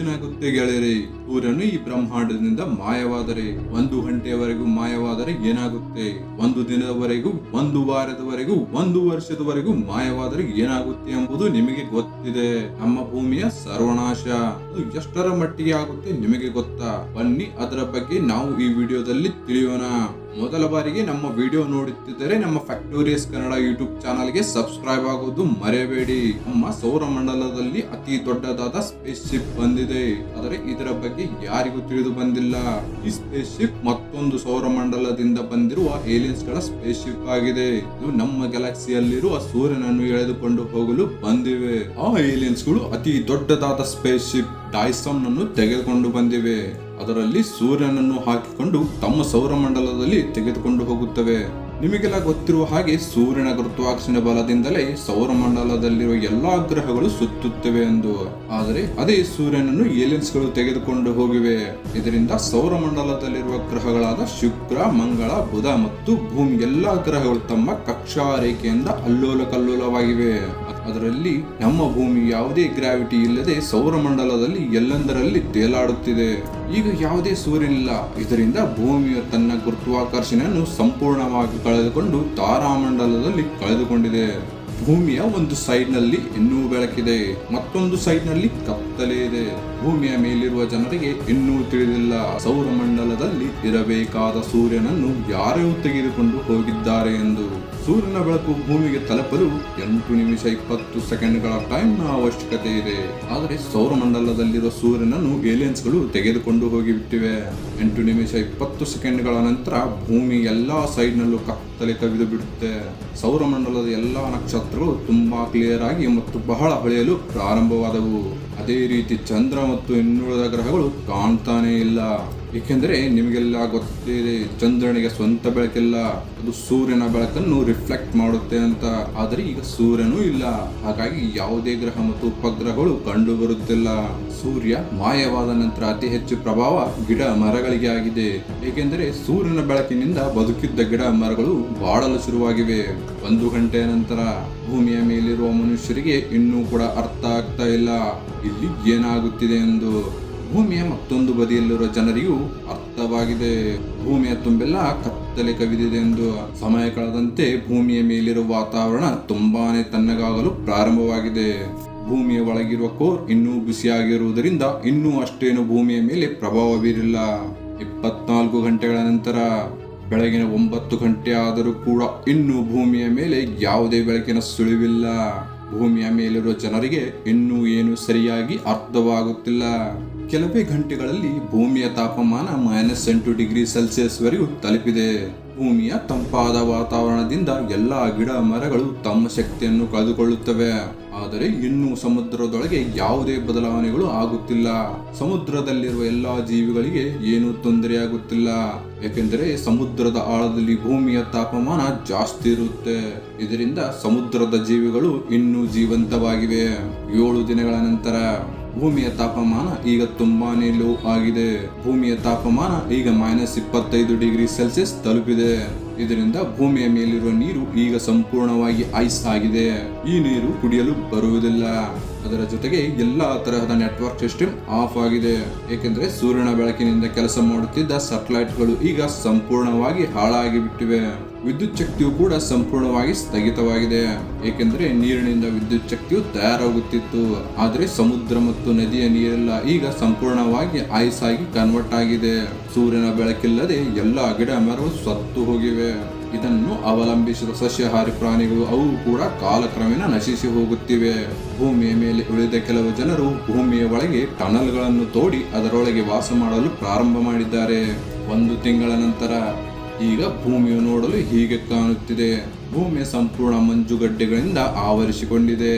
ಏನಾಗುತ್ತೆ ಗೆಳೆಯರಿ? ಸೂರ್ಯನು ಈ ಬ್ರಹ್ಮಾಂಡದಿಂದ ಮಾಯವಾದರೆ ಒಂದು ಗಂಟೆಯವರೆಗೂ ಮಾಯವಾದರೆ ಏನಾಗುತ್ತೆ? ಒಂದು ದಿನದವರೆಗೂ, ಒಂದು ವಾರದವರೆಗೂ, ಒಂದು ವರ್ಷದವರೆಗೂ ಮಾಯವಾದರೆ ಏನಾಗುತ್ತೆ ಎಂಬುದು ನಿಮಗೆ ಗೊತ್ತಿದೆ. ನಮ್ಮ ಭೂಮಿಯ ಸರ್ವನಾಶ. ಅದು ಎಷ್ಟರ ಮಟ್ಟಿಗೆ ಆಗುತ್ತೆ ನಿಮಗೆ ಗೊತ್ತಾ? ಬನ್ನಿ ಅದರ ಬಗ್ಗೆ ನಾವು ಈ ವಿಡಿಯೋದಲ್ಲಿ ತಿಳಿಯೋಣ. ಮೊದಲ ಬಾರಿಗೆ ನಮ್ಮ ವಿಡಿಯೋ ನೋಡುತ್ತಿದ್ದರೆ ನಮ್ಮ ಫ್ಯಾಕ್ಟೋರಿಯಸ್ ಕನ್ನಡ ಯೂಟ್ಯೂಬ್ ಚಾನಲ್ಗೆ ಸಬ್ಸ್ಕ್ರೈಬ್ ಆಗೋದು ಮರೆಯಬೇಡಿ. ನಮ್ಮ ಸೌರಮಂಡಲದಲ್ಲಿ ಅತಿ ದೊಡ್ಡದಾದ ಸ್ಪೇಸ್ ಶಿಪ್ ಬಂದಿದೆ. ಆದರೆ ಇದರ ಬಗ್ಗೆ ಯಾರಿಗೂ ತಿಳಿದು ಬಂದಿಲ್ಲ. ಈ ಸ್ಪೇಸ್ ಶಿಪ್ ಮತ್ತೊಂದು ಸೌರಮಂಡಲದಿಂದ ಬಂದಿರುವ ಏಲಿಯನ್ಸ್ಗಳ ಸ್ಪೇಸ್ ಶಿಪ್ ಆಗಿದೆ. ಇದು ನಮ್ಮ ಗ್ಯಾಲಕ್ಸಿಯಲ್ಲಿರುವ ಸೂರ್ಯನನ್ನು ಎಳೆದುಕೊಂಡು ಹೋಗಲು ಬಂದಿವೆ. ಆ ಏಲಿಯನ್ಸ್ಗಳು ಅತಿ ದೊಡ್ಡದಾದ ಸ್ಪೇಸ್ ಶಿಪ್ ಡೈಸಮ್ ಅನ್ನು ತೆಗೆದುಕೊಂಡು ಬಂದಿವೆ. ಅದರಲ್ಲಿ ಸೂರ್ಯನನ್ನು ಹಾಕಿಕೊಂಡು ತಮ್ಮ ಸೌರಮಂಡಲದಲ್ಲಿ ತೆಗೆದುಕೊಂಡು ಹೋಗುತ್ತವೆ. ನಿಮಗೆಲ್ಲ ಗೊತ್ತಿರುವ ಹಾಗೆ ಸೂರ್ಯನ ಗುರುತ್ವಾಕರ್ಷಣೆ ಬಲದಿಂದಲೇ ಸೌರಮಂಡಲದಲ್ಲಿರುವ ಎಲ್ಲಾ ಗ್ರಹಗಳು ಸುತ್ತುತ್ತವೆ ಎಂದು. ಆದರೆ ಅದೇ ಸೂರ್ಯನನ್ನು ಏಲಿಯನ್ಸ್ಗಳು ತೆಗೆದುಕೊಂಡು ಹೋಗಿವೆ. ಇದರಿಂದ ಸೌರಮಂಡಲದಲ್ಲಿರುವ ಗ್ರಹಗಳಾದ ಶುಕ್ರ, ಮಂಗಳ, ಬುಧ ಮತ್ತು ಭೂಮಿ ಎಲ್ಲಾ ಗ್ರಹಗಳು ತಮ್ಮ ಕಕ್ಷಾ ರೇಖೆಯಿಂದ ಅಲ್ಲೋಲ ಕಲ್ಲೋಲವಾಗಿವೆ ಅದರಲ್ಲಿ ನಮ್ಮ ಭೂಮಿ ಯಾವುದೇ ಗ್ರಾವಿಟಿ ಇಲ್ಲದೆ ಸೌರಮಂಡಲದಲ್ಲಿ ಎಲ್ಲೆಂದರಲ್ಲಿ ತೇಲಾಡುತ್ತಿದೆ. ಈಗ ಯಾವುದೇ ಸೂರ್ಯನಿಲ್ಲ. ಇದರಿಂದ ಭೂಮಿಯು ತನ್ನ ಗುರುತ್ವಾಕರ್ಷಣೆಯನ್ನು ಸಂಪೂರ್ಣವಾಗಿ ಕಳೆದುಕೊಂಡು ತಾರಾಮಂಡಲದಲ್ಲಿ ಕಳೆದುಕೊಂಡಿದೆ. ಭೂಮಿಯ ಒಂದು ಸೈಡ್ನಲ್ಲಿ ಇನ್ನೂ ಬೆಳಕಿದೆ. ಮತ್ತೊಂದು ಸೈಡ್ನಲ್ಲಿ ಕತ್ತಲೆ ಇದೆ. ಭೂಮಿಯ ಮೇಲಿರುವ ಜನರಿಗೆ ಇನ್ನೂ ತಿಳಿದಿಲ್ಲ. ಸೌರಮಂಡಲದಲ್ಲಿ ಇರಬೇಕಾದ ಸೂರ್ಯನನ್ನು ಯಾರೇ ತೆಗೆದುಕೊಂಡು ಹೋಗಿದ್ದಾರೆ ಎಂದು. ಸೂರ್ಯನ ಬೆಳಕು ಭೂಮಿಗೆ ತಲುಪಲು ಎಂಟು ನಿಮಿಷ ಇಪ್ಪತ್ತು ಸೆಕೆಂಡ್ಗಳ ಟೈಮ್ನ ಅವಶ್ಯಕತೆ ಇದೆ. ಆದರೆ ಸೌರಮಂಡಲದಲ್ಲಿರುವ ಸೂರ್ಯನನ್ನು ಏಲಿಯನ್ಸ್ಗಳು ತೆಗೆದುಕೊಂಡು ಹೋಗಿಬಿಟ್ಟಿವೆ. ಎಂಟು ನಿಮಿಷ ಇಪ್ಪತ್ತು ಸೆಕೆಂಡ್ಗಳ ನಂತರ ಭೂಮಿ ಎಲ್ಲಾ ಸೈಡ್ನಲ್ಲೂ ಕತ್ತಲೆ ಕವಿದು ಬಿಡುತ್ತೆ ಸೌರಮಂಡಲದ ಎಲ್ಲಾ ನಕ್ಷತ್ರಗಳು ತುಂಬಾ ಕ್ಲಿಯರ್ ಆಗಿ ಮತ್ತು ಬಹಳ ಹೊಳೆಯಲು ಪ್ರಾರಂಭವಾದವು. ಅದೇ ರೀತಿ ಚಂದ್ರ ಮತ್ತು ಇನ್ನುಳಿದ ಗ್ರಹಗಳು ಕಾಣ್ತಾನೇ ಇಲ್ಲ. ಏಕೆಂದರೆ ನಿಮಗೆಲ್ಲ ಗೊತ್ತಿದೆ, ಚಂದ್ರನಿಗೆ ಸ್ವಂತ ಬೆಳಕಿಲ್ಲ, ಅದು ಸೂರ್ಯನ ಬೆಳಕನ್ನು ರಿಫ್ಲೆಕ್ಟ್ ಮಾಡುತ್ತೆ ಅಂತ. ಆದರೆ ಈಗ ಸೂರ್ಯನೂ ಇಲ್ಲ. ಹಾಗಾಗಿ ಯಾವುದೇ ಗ್ರಹ ಮತ್ತು ಉಪಗ್ರಹಗಳು ಕಂಡು ಬರುತ್ತಿಲ್ಲ ಸೂರ್ಯ ಮಾಯವಾದ ನಂತರ ಅತಿ ಹೆಚ್ಚು ಪ್ರಭಾವ ಗಿಡ ಮರಗಳಿಗೆ ಆಗಿದೆ. ಏಕೆಂದರೆ ಸೂರ್ಯನ ಬೆಳಕಿನಿಂದ ಬದುಕಿದ್ದ ಗಿಡ ಮರಗಳು ಬಾಡಲು ಶುರುವಾಗಿವೆ. ಒಂದು ಗಂಟೆಯ ನಂತರ ಭೂಮಿಯ ಮೇಲಿರುವ ಮನುಷ್ಯರಿಗೆ ಇನ್ನೂ ಕೂಡ ಅರ್ಥ ಆಗ್ತಾ ಇಲ್ಲ. ಇಲ್ಲಿ ಏನಾಗುತ್ತಿದೆ ಎಂದು ಭೂಮಿಯ ಮತ್ತೊಂದು ಬದಿಯಲ್ಲಿರುವ ಜನರಿಗೂ ಅರ್ಥವಾಗಿದೆ. ಭೂಮಿಯ ತುಂಬೆಲ್ಲ ಕತ್ತಲೆ ಕವಿದಿದೆ ಎಂದು ಸಮಯ ಕಳೆದಂತೆ ಭೂಮಿಯ ಮೇಲಿರುವ ವಾತಾವರಣ ತುಂಬಾನೇ ತಣ್ಣಗಾಗಲು ಪ್ರಾರಂಭವಾಗಿದೆ. ಭೂಮಿಯ ಒಳಗಿರುವ ಕೋರ್ ಇನ್ನೂ ಬಿಸಿಯಾಗಿರುವುದರಿಂದ ಇನ್ನೂ ಅಷ್ಟೇನು ಭೂಮಿಯ ಮೇಲೆ ಪ್ರಭಾವ ಬೀರಿಲ್ಲ. ಇಪ್ಪತ್ನಾಲ್ಕು ಗಂಟೆಗಳ ನಂತರ, ಬೆಳಗಿನ ಒಂಬತ್ತು ಗಂಟೆ ಆದರೂ ಕೂಡ ಇನ್ನೂ ಭೂಮಿಯ ಮೇಲೆ ಯಾವುದೇ ಬೆಳಕಿನ ಸುಳಿವಿಲ್ಲ. ಭೂಮಿಯ ಮೇಲಿರುವ ಜನರಿಗೆ ಇನ್ನೂ ಏನು ಸರಿಯಾಗಿ ಅರ್ಥವಾಗುತ್ತಿಲ್ಲ. ಕೆಲವೇ ಗಂಟೆಗಳಲ್ಲಿ ಭೂಮಿಯ ತಾಪಮಾನ ಮೈನಸ್ ಎಂಟು ಡಿಗ್ರಿ ಸೆಲ್ಸಿಯಸ್ ವರೆಗೂ ತಲುಪಿದೆ. ಭೂಮಿಯ ತಂಪಾದ ವಾತಾವರಣದಿಂದ ಎಲ್ಲಾ ಗಿಡ ಮರಗಳು ತಮ್ಮ ಶಕ್ತಿಯನ್ನು ಕಳೆದುಕೊಳ್ಳುತ್ತವೆ. ಆದರೆ ಇನ್ನೂ ಸಮುದ್ರದೊಳಗೆ ಯಾವುದೇ ಬದಲಾವಣೆಗಳು ಆಗುತ್ತಿಲ್ಲ. ಸಮುದ್ರದಲ್ಲಿರುವ ಎಲ್ಲಾ ಜೀವಿಗಳಿಗೆ ಏನೂ ತೊಂದರೆಯಾಗುತ್ತಿಲ್ಲ ಏಕೆಂದರೆ ಸಮುದ್ರದ ಆಳದಲ್ಲಿ ಭೂಮಿಯ ತಾಪಮಾನ ಜಾಸ್ತಿ ಇರುತ್ತೆ. ಇದರಿಂದ ಸಮುದ್ರದ ಜೀವಿಗಳು ಇನ್ನೂ ಜೀವಂತವಾಗಿವೆ. ಏಳು ದಿನಗಳ ನಂತರ ಭೂಮಿಯ ತಾಪಮಾನ ಈಗ ತುಂಬಾನೇ ಲೋ ಆಗಿದೆ. ಭೂಮಿಯ ತಾಪಮಾನ ಈಗ ಮೈನಸ್ ಇಪ್ಪತ್ತೈದು ಡಿಗ್ರಿ ಸೆಲ್ಸಿಯಸ್ ತಲುಪಿದೆ. ಇದರಿಂದ ಭೂಮಿಯ ಮೇಲಿರುವ ನೀರು ಈಗ ಸಂಪೂರ್ಣವಾಗಿ ಐಸ್ ಆಗಿದೆ. ಈ ನೀರು ಕುಡಿಯಲು ಬರುವುದಿಲ್ಲ. ಅದರ ಜೊತೆಗೆ ಎಲ್ಲಾ ತರಹದ ನೆಟ್ವರ್ಕ್ ಸಿಸ್ಟಮ್ ಆಫ್ ಆಗಿದೆ. ಏಕೆಂದರೆ ಸೂರ್ಯನ ಬೆಳಕಿನಿಂದ ಕೆಲಸ ಮಾಡುತ್ತಿದ್ದ ಸ್ಯಾಟಲೈಟ್ಗಳು ಈಗ ಸಂಪೂರ್ಣವಾಗಿ ಹಾಳಾಗಿ ಬಿಟ್ಟಿವೆ. ವಿದ್ಯುತ್ ಶಕ್ತಿಯು ಕೂಡ ಸಂಪೂರ್ಣವಾಗಿ ಸ್ಥಗಿತವಾಗಿದೆ. ಏಕೆಂದರೆ ನೀರಿನಿಂದ ವಿದ್ಯುತ್ ಶಕ್ತಿಯು ತಯಾರಾಗುತ್ತಿತ್ತು. ಆದರೆ ಸಮುದ್ರ ಮತ್ತು ನದಿಯ ನೀರೆಲ್ಲ ಈಗ ಸಂಪೂರ್ಣವಾಗಿ ಐಸ್ ಆಗಿ ಕನ್ವರ್ಟ್ ಆಗಿದೆ. ಸೂರ್ಯನ ಬೆಳಕಿಲ್ಲದೆ ಎಲ್ಲ ಗಿಡ ಮರಗಳು ಸತ್ತು ಹೋಗಿವೆ. ಇದನ್ನು ಅವಲಂಬಿಸಿದ ಸಸ್ಯಾಹಾರಿ ಪ್ರಾಣಿಗಳು ಅವು ಕೂಡ ಕಾಲಕ್ರಮೇಣ ನಶಿಸಿ ಹೋಗುತ್ತಿವೆ. ಭೂಮಿಯ ಮೇಲೆ ಉಳಿದ ಕೆಲವು ಜನರು ಭೂಮಿಯ ಒಳಗೆ ಟನಲ್ಗಳನ್ನು ತೋಡಿ ಅದರೊಳಗೆ ವಾಸ ಮಾಡಲು ಪ್ರಾರಂಭ ಮಾಡಿದ್ದಾರೆ. ಒಂದು ತಿಂಗಳ ನಂತರ ಈಗ ಭೂಮಿಯು ನೋಡಲು ಹೀಗೆ ಕಾಣುತ್ತಿದೆ. ಭೂಮಿಯ ಸಂಪೂರ್ಣ ಮಂಜುಗಡ್ಡೆಗಳಿಂದ ಆವರಿಸಿಕೊಂಡಿದೆ.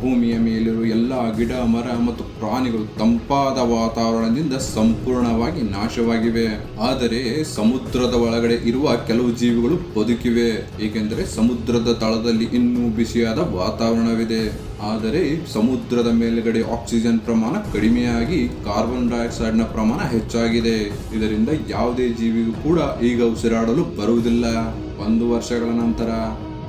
ಭೂಮಿಯ ಮೇಲಿರುವ ಎಲ್ಲ ಗಿಡ, ಮರ ಮತ್ತು ಪ್ರಾಣಿಗಳು ತಂಪಾದ ವಾತಾವರಣದಿಂದ ಸಂಪೂರ್ಣವಾಗಿ ನಾಶವಾಗಿವೆ. ಆದರೆ ಸಮುದ್ರದ ಒಳಗಡೆ ಇರುವ ಕೆಲವು ಜೀವಿಗಳು ಬದುಕಿವೆ, ಏಕೆಂದರೆ ಸಮುದ್ರದ ತಳದಲ್ಲಿ ಇನ್ನೂ ಬಿಸಿಯಾದ ವಾತಾವರಣವಿದೆ. ಆದರೆ ಸಮುದ್ರದ ಮೇಲುಗಡೆ ಆಕ್ಸಿಜನ್ ಪ್ರಮಾಣ ಕಡಿಮೆಯಾಗಿ ಕಾರ್ಬನ್ ಡೈಆಕ್ಸೈಡ್ನ ಪ್ರಮಾಣ ಹೆಚ್ಚಾಗಿದೆ. ಇದರಿಂದ ಯಾವುದೇ ಜೀವಿಗೂ ಕೂಡ ಈಗ ಉಸಿರಾಡಲು ಬರುವುದಿಲ್ಲ. ಒಂದು ವರ್ಷಗಳ ನಂತರ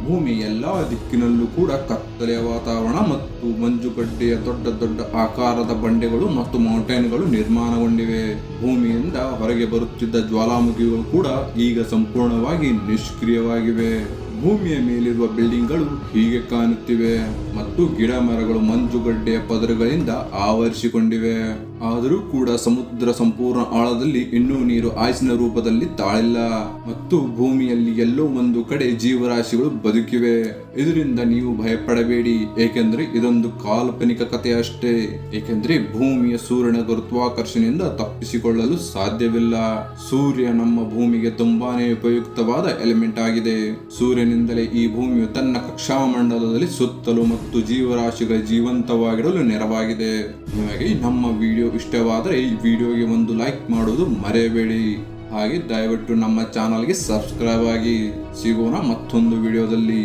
ಭೂಮಿ ಎಲ್ಲ ದಿಕ್ಕಿನಲ್ಲೂ ಕೂಡ ಕತ್ತಲೆಯ ವಾತಾವರಣ ಮತ್ತು ಮಂಜುಗಡ್ಡೆಯ ದೊಡ್ಡ ದೊಡ್ಡ ಆಕಾರದ ಬಂಡೆಗಳು ಮತ್ತು ಮೌಂಟೇನ್ಗಳು ನಿರ್ಮಾಣಗೊಂಡಿವೆ. ಭೂಮಿಯಿಂದ ಹೊರಗೆ ಬರುತ್ತಿದ್ದ ಜ್ವಾಲಾಮುಖಿಗಳು ಕೂಡ ಈಗ ಸಂಪೂರ್ಣವಾಗಿ ನಿಷ್ಕ್ರಿಯವಾಗಿವೆ. ಭೂಮಿಯ ಮೇಲಿರುವ ಬಿಲ್ಡಿಂಗ್ಗಳು ಹೀಗೆ ಕಾಣುತ್ತಿವೆ. ಮತ್ತು ಗಿಡ ಮರಗಳು, ಮಂಜುಗಡ್ಡೆಯ ಪದರಗಳಿಂದ ಆವರಿಸಿಕೊಂಡಿವೆ. ಆದರೂ ಕೂಡ ಸಮುದ್ರ ಸಂಪೂರ್ಣ ಆಳದಲ್ಲಿ ಇನ್ನೂ ನೀರು ಆಯ್ಸಿನ ರೂಪದಲ್ಲಿ ತಾಳಿಲ್ಲ. ಮತ್ತು ಭೂಮಿಯಲ್ಲಿ ಎಲ್ಲೋ ಒಂದು ಕಡೆ ಜೀವರಾಶಿಗಳು ಬದುಕಿವೆ. ಇದರಿಂದ ನೀವು ಭಯಪಡಬೇಡಿ. ಏಕೆಂದ್ರೆ ಇದೊಂದು ಕಾಲ್ಪನಿಕ ಕಥೆ ಅಷ್ಟೇ. ಏಕೆಂದ್ರೆ ಭೂಮಿಯ ಸೂರ್ಯನ ಗುರುತ್ವಾಕರ್ಷಣೆಯಿಂದ ತಪ್ಪಿಸಿಕೊಳ್ಳಲು ಸಾಧ್ಯವಿಲ್ಲ. ಸೂರ್ಯ ನಮ್ಮ ಭೂಮಿಗೆ ತುಂಬಾನೇ ಉಪಯುಕ್ತವಾದ ಎಲಿಮೆಂಟ್ ಆಗಿದೆ. ಸೂರ್ಯನಿಂದಲೇ ಈ ಭೂಮಿಯು ತನ್ನ ಕಕ್ಷಾಮಂಡಲದಲ್ಲಿ ಸುತ್ತಲು ಮತ್ತು ಜೀವರಾಶಿಗಳ ಜೀವಂತವಾಗಿರಲು ನೆರವಾಗಿದೆ. ನಿಮಗೆ ನಮ್ಮ ವಿಡಿಯೋ ಇಷ್ಟವಾದರೆ ಈ ವಿಡಿಯೋಗೆ ಒಂದು ಲೈಕ್ ಮಾಡೋದು ಮರೆಯಬೇಡಿ. ಹಾಗೆ ದಯವಿಟ್ಟು ನಮ್ಮ ಚಾನಲ್ಗೆ ಸಬ್ಸ್ಕ್ರೈಬ್ ಆಗಿ. ಸಿಗೋಣ ಮತ್ತೊಂದು ವಿಡಿಯೋದಲ್ಲಿ.